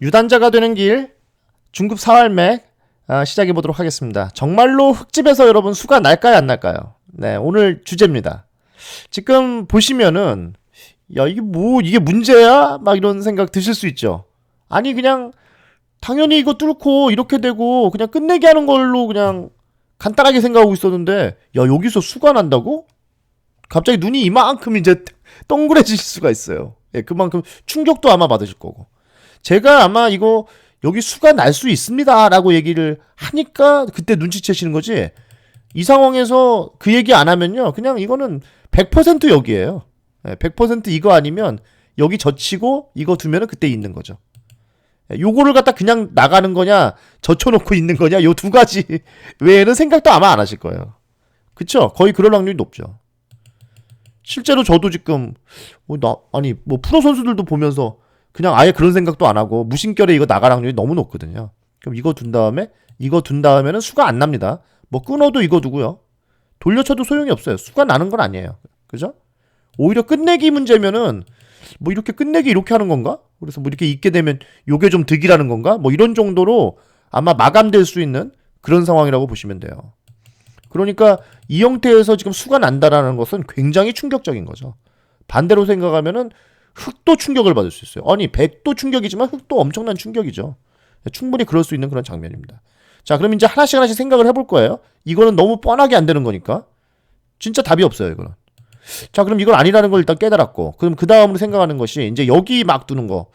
유단자가 되는 길 중급 사활맥 아, 시작해 보도록 하겠습니다. 정말로 흙집에서 여러분 수가 날까요 안 날까요? 네 오늘 주제입니다. 지금 보시면은 야 이게 뭐 이게 문제야? 막 이런 생각 드실 수 있죠. 아니 그냥 당연히 이거 뚫고 이렇게 되고 그냥 끝내기 하는 걸로 그냥 간단하게 생각하고 있었는데 야 여기서 수가 난다고? 갑자기 눈이 이만큼 이제 동그래질 수가 있어요. 예, 그만큼 충격도 아마 받으실 거고. 제가 아마 이거 여기 수가 날 수 있습니다 라고 얘기를 하니까 그때 눈치채시는 거지. 이 상황에서 그 얘기 안 하면요. 그냥 이거는 100% 여기예요. 예, 100% 이거 아니면 여기 젖히고 이거 두면은 그때 있는 거죠. 예, 요거를 갖다 그냥 나가는 거냐, 젖혀놓고 있는 거냐, 요 두 가지 외에는 생각도 아마 안 하실 거예요. 그쵸? 거의 그럴 확률이 높죠. 실제로 저도 지금, 뭐 나, 아니, 뭐 프로 선수들도 보면서 그냥 아예 그런 생각도 안 하고 무심결에 이거 나갈 확률이 너무 높거든요. 그럼 이거 둔 다음에, 이거 둔 다음에는 수가 안 납니다. 뭐 끊어도 이거 두고요. 돌려쳐도 소용이 없어요. 수가 나는 건 아니에요. 그죠? 오히려 끝내기 문제면은 뭐 이렇게 끝내기 이렇게 하는 건가? 그래서 뭐 이렇게 있게 되면 요게 좀 득이라는 건가? 뭐 이런 정도로 아마 마감될 수 있는 그런 상황이라고 보시면 돼요. 그러니까 이 형태에서 지금 수가 난다라는 것은 굉장히 충격적인 거죠. 반대로 생각하면은 흑도 충격을 받을 수 있어요. 아니, 백도 충격이지만 흑도 엄청난 충격이죠. 충분히 그럴 수 있는 그런 장면입니다. 자, 그럼 이제 하나씩 하나씩 생각을 해볼 거예요. 이거는 너무 뻔하게 안 되는 거니까. 진짜 답이 없어요, 이거는. 자, 그럼 이건 아니라는 걸 일단 깨달았고, 그럼 그 다음으로 생각하는 것이 이제 여기 막 두는 거.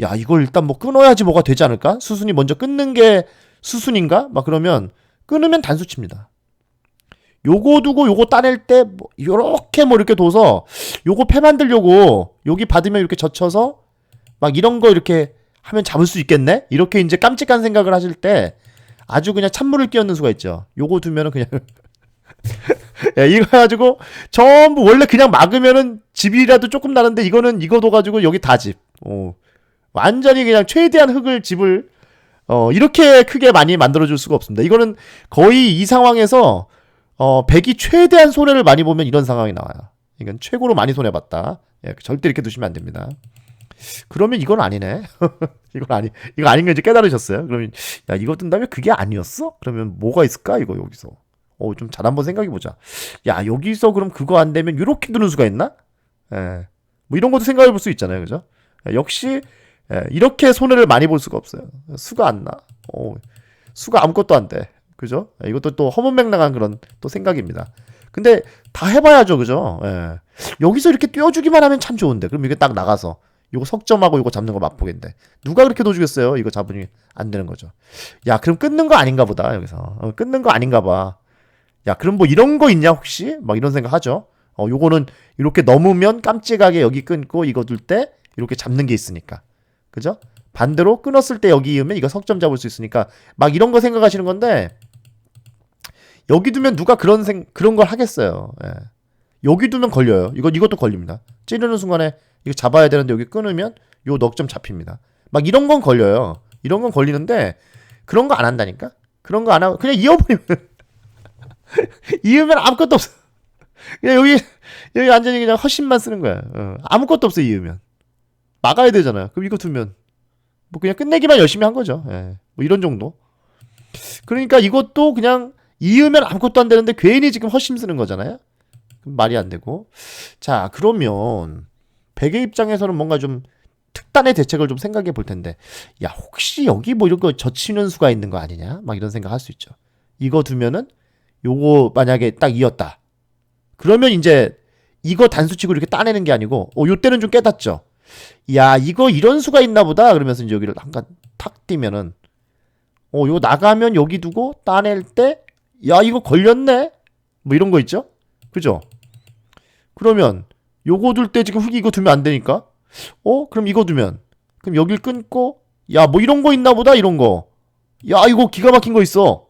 야, 이걸 일단 뭐 끊어야지 뭐가 되지 않을까? 수순이 먼저 끊는 게 수순인가? 막 그러면 끊으면 단수치입니다. 요거 두고 요거 따낼 때 뭐, 요렇게 뭐 이렇게 둬서 요거 패 만들려고 여기 받으면 이렇게 젖혀서 막 이런 거 이렇게 하면 잡을 수 있겠네? 이렇게 이제 깜찍한 생각을 하실 때 아주 그냥 찬물을 끼얹는 수가 있죠. 요거 두면은 그냥 야, 이거 가지고 전부 원래 그냥 막으면은 집이라도 조금 나는데 이거는 이거 둬가지고 여기 다 집. 어. 완전히 그냥 최대한 흙을 집을 어, 이렇게 크게 많이 만들어줄 수가 없습니다. 이거는 거의 이 상황에서 어, 백이 최대한 손해를 많이 보면 이런 상황이 나와요. 이건 최고로 많이 손해봤다. 예, 절대 이렇게 두시면 안 됩니다. 그러면 이건 아니네. 이건 아니, 이거 아닌 거 이제 깨달으셨어요. 그러면, 야, 이거 뜬다면 그게 아니었어? 그러면 뭐가 있을까? 이거 여기서. 어, 좀 잘 한번 생각해보자. 야, 여기서 그럼 그거 안 되면 이렇게 두는 수가 있나? 예. 뭐 이런 것도 생각해 볼 수 있잖아요. 그죠? 예, 역시, 예, 이렇게 손해를 많이 볼 수가 없어요. 수가 안 나. 어, 수가 아무것도 안 돼. 그죠? 예, 이것도 또 허문맹랑한 그런 또 생각입니다. 근데 다 해봐야죠. 그죠? 예. 여기서 이렇게 띄워주기만 하면 참 좋은데. 그럼 이게 딱 나가서. 요거 석점하고 요거 잡는 거 맛보겠는데. 누가 그렇게 넣어주겠어요? 이거 잡으니 안 되는 거죠. 야, 그럼 끊는 거 아닌가 보다. 여기서. 어, 끊는 거 아닌가 봐. 야, 그럼 뭐 이런 거 있냐, 혹시? 막 이런 생각 하죠. 어, 요거는 이렇게 넘으면 깜찍하게 여기 끊고 이거 둘 때 이렇게 잡는 게 있으니까. 그죠? 반대로 끊었을 때 여기 이으면 이거 석점 잡을 수 있으니까 막 이런 거 생각하시는 건데 여기 두면 누가 그런 생 그런 걸 하겠어요. 예. 여기 두면 걸려요. 이거 이것도 걸립니다. 찌르는 순간에 이거 잡아야 되는데 여기 끊으면 요 넉점 잡힙니다. 막 이런 건 걸려요. 이런 건 걸리는데 그런 거 안 한다니까. 그런 거 안 하고 그냥 이어버리면 이으면 아무것도 없어. 그냥 여기 여기 완전히 그냥 헛심만 쓰는 거야. 어. 아무것도 없어 이으면 막아야 되잖아요. 그럼 이거 두면 뭐 그냥 끝내기만 열심히 한 거죠. 예. 뭐 이런 정도. 그러니까 이것도 그냥 이으면 아무것도 안 되는데 괜히 지금 헛심 쓰는 거잖아요. 말이 안 되고. 자, 그러면 백의 입장에서는 뭔가 좀 특단의 대책을 좀 생각해 볼 텐데, 야, 혹시 여기 뭐 이런 거 젖히는 수가 있는 거 아니냐? 막 이런 생각 할 수 있죠. 이거 두면은 요거 만약에 딱 이었다. 그러면 이제 이거 단수치고 이렇게 따내는 게 아니고, 어, 요때는 좀 깨닫죠. 야, 이거 이런 수가 있나 보다. 그러면서 이제 여기를 한칸 탁 띄면은, 어, 요 나가면 여기 두고 따낼 때, 야, 이거 걸렸네? 뭐 이런 거 있죠? 그죠? 그러면 요거 둘 때 지금 흙이 이거 두면 안 되니까, 어? 그럼 이거 두면, 그럼 여길 끊고, 야, 뭐 이런 거 있나 보다, 이런 거. 야, 이거 기가 막힌 거 있어.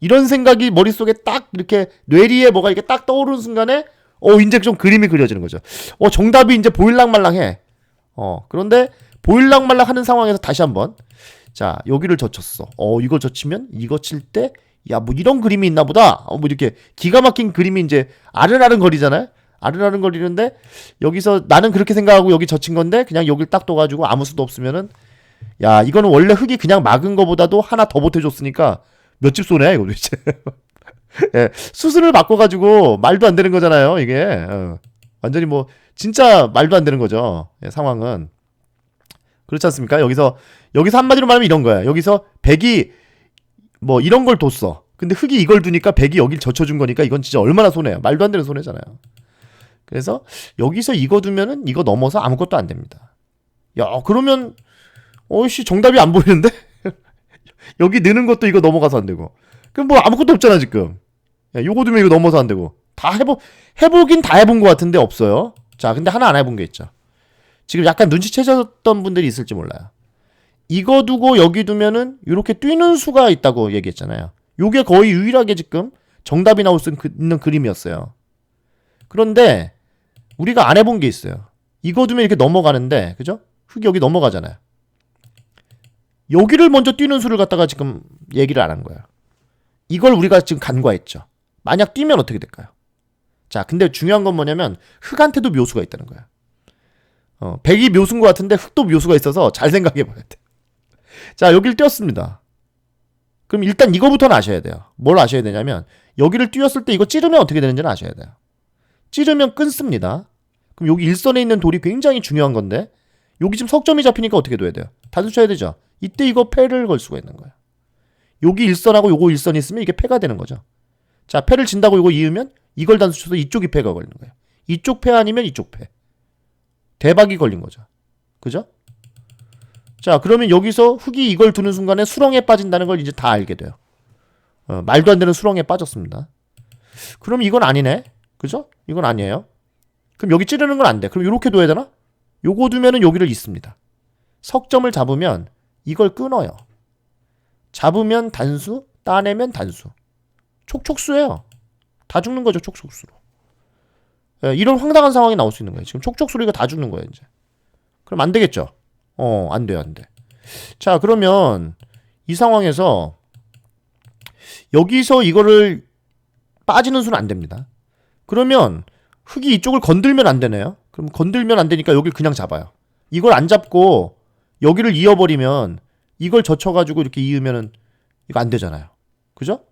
이런 생각이 머릿속에 딱 이렇게 뇌리에 뭐가 이렇게 딱 떠오르는 순간에, 어, 이제 좀 그림이 그려지는 거죠. 어, 정답이 이제 보일랑말랑해. 어, 그런데 보일랑말랑 하는 상황에서 다시 한번, 자, 여기를 젖혔어. 어, 이걸 젖히면 이거 칠 때, 야, 뭐 이런 그림이 있나 보다. 어, 뭐 이렇게 기가 막힌 그림이 이제 아른아른 거리잖아요. 아른아른 거리는데 여기서 나는 그렇게 생각하고 여기 젖힌 건데 그냥 여길 딱 둬가지고 아무 수도 없으면은 야, 이거는 원래 흙이 그냥 막은 거보다도 하나 더 보태줬으니까 몇 집 손해야, 이거 도대체. 예, 수순을 바꿔가지고 말도 안 되는 거잖아요, 이게. 어. 완전히 뭐, 진짜 말도 안 되는 거죠. 예, 상황은. 그렇지 않습니까? 여기서, 여기서 한마디로 말하면 이런 거야. 여기서 백이 뭐 이런 걸 뒀어. 근데 흙이 이걸 두니까 백이 여길 젖혀준 거니까 이건 진짜 얼마나 손해야. 말도 안 되는 손해잖아요. 그래서 여기서 이거 두면은 이거 넘어서 아무것도 안 됩니다. 야, 그러면, 어이씨, 정답이 안 보이는데? 여기 느는 것도 이거 넘어가서 안 되고. 그럼 뭐 아무것도 없잖아, 지금. 야, 요거 두면 이거 넘어서 안 되고. 다 해보, 해보긴 다 해본 것 같은데 없어요. 자, 근데 하나 안 해본 게 있죠. 지금 약간 눈치채셨던 분들이 있을지 몰라요. 이거 두고 여기 두면은 이렇게 뛰는 수가 있다고 얘기했잖아요. 요게 거의 유일하게 지금 정답이 나올 수 있는 그림이었어요. 그런데 우리가 안 해본 게 있어요. 이거 두면 이렇게 넘어가는데, 그죠? 흙이 여기 넘어가잖아요. 여기를 먼저 뛰는 수를 갖다가 지금 얘기를 안 한 거예요. 이걸 우리가 지금 간과했죠. 만약 뛰면 어떻게 될까요? 자, 근데 중요한 건 뭐냐면 흙한테도 묘수가 있다는 거야. 어, 백이 묘수인 것 같은데 흙도 묘수가 있어서 잘 생각해 봐야 돼. 자, 여기를 띄었습니다. 그럼 일단 이거부터는 아셔야 돼요. 뭘 아셔야 되냐면 여기를 띄었을 때 이거 찌르면 어떻게 되는지는 아셔야 돼요. 찌르면 끊습니다. 그럼 여기 일선에 있는 돌이 굉장히 중요한 건데 여기 지금 석점이 잡히니까 어떻게 둬야 돼요? 단수 쳐야 되죠. 이때 이거 패를 걸 수가 있는 거예요. 여기 일선하고 요거 일선이 있으면 이게 패가 되는 거죠. 자, 패를 진다고 이거 이으면 이걸 단수 쳐서 이쪽이 패가 걸리는 거예요. 이쪽 패 아니면 이쪽 패. 대박이 걸린 거죠. 그죠? 자, 그러면 여기서 흙이 이걸 두는 순간에 수렁에 빠진다는 걸 이제 다 알게 돼요. 어, 말도 안 되는 수렁에 빠졌습니다. 그럼 이건 아니네. 그죠? 이건 아니에요. 그럼 여기 찌르는 건 안 돼. 그럼 이렇게 둬야 되나? 요거 두면은 여기를 있습니다. 석점을 잡으면 이걸 끊어요. 잡으면 단수, 따내면 단수. 촉촉수예요. 다 죽는 거죠, 촉촉수로. 예, 이런 황당한 상황이 나올 수 있는 거예요. 지금 촉촉수로 이거 다 죽는 거예요, 이제. 그럼 안 되겠죠? 어, 안 돼요, 안 돼. 자, 그러면 이 상황에서 여기서 이거를 빠지는 수는 안 됩니다. 그러면 흙이 이쪽을 건들면 안 되네요. 그럼 건들면 안 되니까 여기를 그냥 잡아요. 이걸 안 잡고 여기를 이어버리면 이걸 젖혀가지고 이렇게 이으면은 이거 안 되잖아요. 그죠?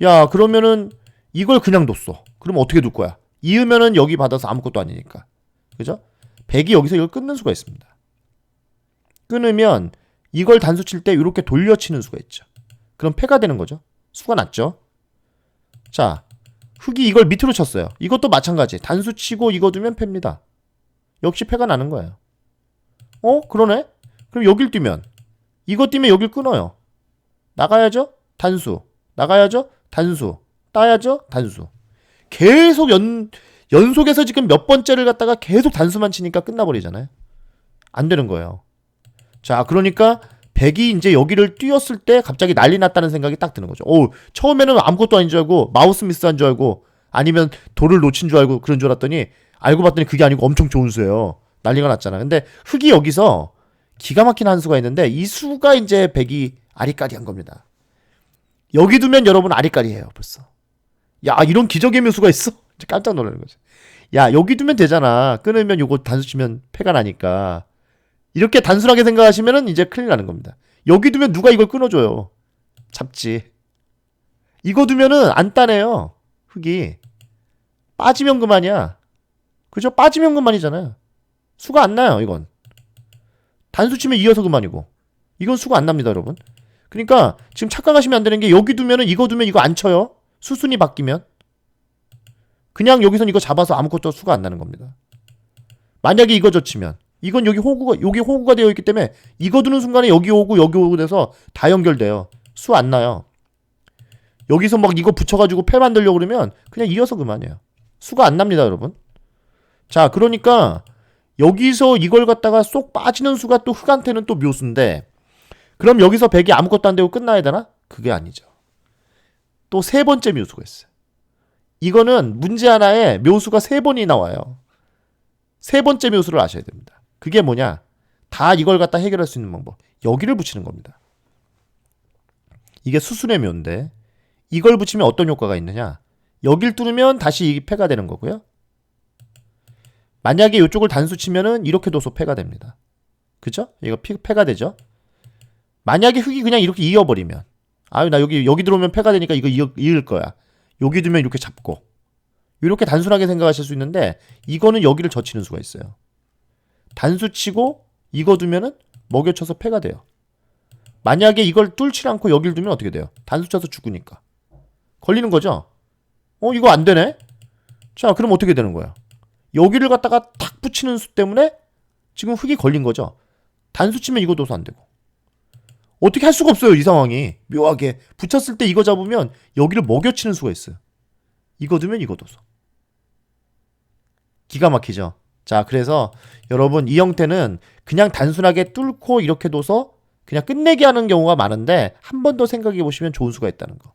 야, 그러면은 이걸 그냥 뒀어. 그럼 어떻게 둘 거야? 이으면은 여기 받아서 아무것도 아니니까. 그죠? 백이 여기서 이걸 끊는 수가 있습니다. 끊으면 이걸 단수 칠 때 이렇게 돌려치는 수가 있죠. 그럼 패가 되는 거죠. 수가 났죠. 자, 흙이 이걸 밑으로 쳤어요. 이것도 마찬가지. 단수 치고 이거 두면 패입니다. 역시 패가 나는 거예요. 어? 그러네? 그럼 여길 뛰면 이거 뛰면 여길 끊어요. 나가야죠? 단수. 나가야죠? 단수. 따야죠? 단수. 계속 연 연속해서 지금 몇 번째를 갖다가 계속 단수만 치니까 끝나버리잖아요. 안 되는 거예요. 자, 그러니까 백이 이제 여기를 뛰었을 때 갑자기 난리 났다는 생각이 딱 드는 거죠. 오, 처음에는 아무것도 아닌 줄 알고 마우스 미스한 줄 알고 아니면 돌을 놓친 줄 알고 그런 줄 알았더니 알고 봤더니 그게 아니고 엄청 좋은 수예요. 난리가 났잖아. 근데 흙이 여기서 기가 막힌 한 수가 있는데 이 수가 이제 백이 아리까리한 겁니다. 여기 두면 여러분 아리까리해요 벌써. 야 이런 기적의 묘수가 있어? 깜짝 놀라는 거죠. 야 여기 두면 되잖아. 끊으면 요거 단수 치면 패가 나니까. 이렇게 단순하게 생각하시면은 이제 큰일 나는 겁니다. 여기 두면 누가 이걸 끊어줘요. 잡지. 이거 두면은 안 따내요. 흙이. 빠지면 그만이야. 그죠? 빠지면 그만이잖아요. 수가 안 나요, 이건. 단수 치면 이어서 그만이고. 이건 수가 안 납니다, 여러분. 그러니까 지금 착각하시면 안 되는 게 여기 두면은 이거 두면 이거 안 쳐요. 수순이 바뀌면. 그냥 여기선 이거 잡아서 아무것도 수가 안 나는 겁니다. 만약에 이거 젖히면 이건 여기 호구가 여기 호구가 되어 있기 때문에 이거 두는 순간에 여기 오고 여기 오고 돼서 다 연결돼요. 수 안 나요. 여기서 막 이거 붙여가지고 패 만들려고 그러면 그냥 이어서 그만이에요. 수가 안 납니다, 여러분. 자, 그러니까 여기서 이걸 갖다가 쏙 빠지는 수가 또 흑한테는 또 묘수인데 그럼 여기서 백이 아무것도 안 되고 끝나야 되나? 그게 아니죠. 또 세 번째 묘수가 있어요. 이거는 문제 하나에 묘수가 세 번이 나와요. 세 번째 묘수를 아셔야 됩니다. 그게 뭐냐? 다 이걸 갖다 해결할 수 있는 방법. 여기를 붙이는 겁니다. 이게 수순의 묘인데 이걸 붙이면 어떤 효과가 있느냐? 여길 뚫으면 다시 이 패가 되는 거고요. 만약에 이쪽을 단수 치면은 이렇게 둬서 패가 됩니다. 그죠? 이거 피, 패가 되죠. 만약에 흙이 그냥 이렇게 이어버리면 아유 나 여기 여기 들어오면 패가 되니까 이거 이어, 이을 거야. 여기 두면 이렇게 잡고 이렇게 단순하게 생각하실 수 있는데 이거는 여기를 젖히는 수가 있어요. 단수 치고 이거 두면은 먹여쳐서 패가 돼요. 만약에 이걸 뚫지 않고 여길 두면 어떻게 돼요? 단수 쳐서 죽으니까 걸리는 거죠. 어 이거 안 되네. 자 그럼 어떻게 되는 거야? 여기를 갖다가 탁 붙이는 수 때문에 지금 흙이 걸린 거죠. 단수 치면 이거 둬서 안 되고. 어떻게 할 수가 없어요, 이 상황이. 묘하게. 붙였을 때 이거 잡으면 여기를 먹여치는 수가 있어요. 이거 두면 이거 둬서. 기가 막히죠. 자, 그래서 여러분 이 형태는 그냥 단순하게 뚫고 이렇게 둬서 그냥 끝내게 하는 경우가 많은데 한 번 더 생각해 보시면 좋은 수가 있다는 거.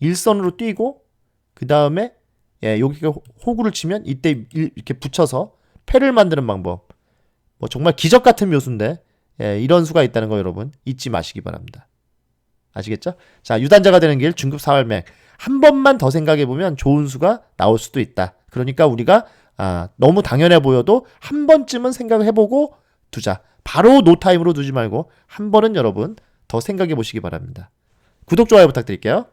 일선으로 뛰고 그 다음에 예, 여기 호구를 치면 이때 일- 이렇게 붙여서 패를 만드는 방법. 뭐 정말 기적 같은 묘수인데 예, 이런 수가 있다는 거 여러분 잊지 마시기 바랍니다. 아시겠죠? 자, 유단자가 되는 길 중급 사활맥 한 번만 더 생각해 보면 좋은 수가 나올 수도 있다. 그러니까 우리가 아, 너무 당연해 보여도 한 번쯤은 생각해 보고 두자. 바로 노타임으로 두지 말고 한 번은 여러분 더 생각해 보시기 바랍니다. 구독 좋아요 부탁드릴게요.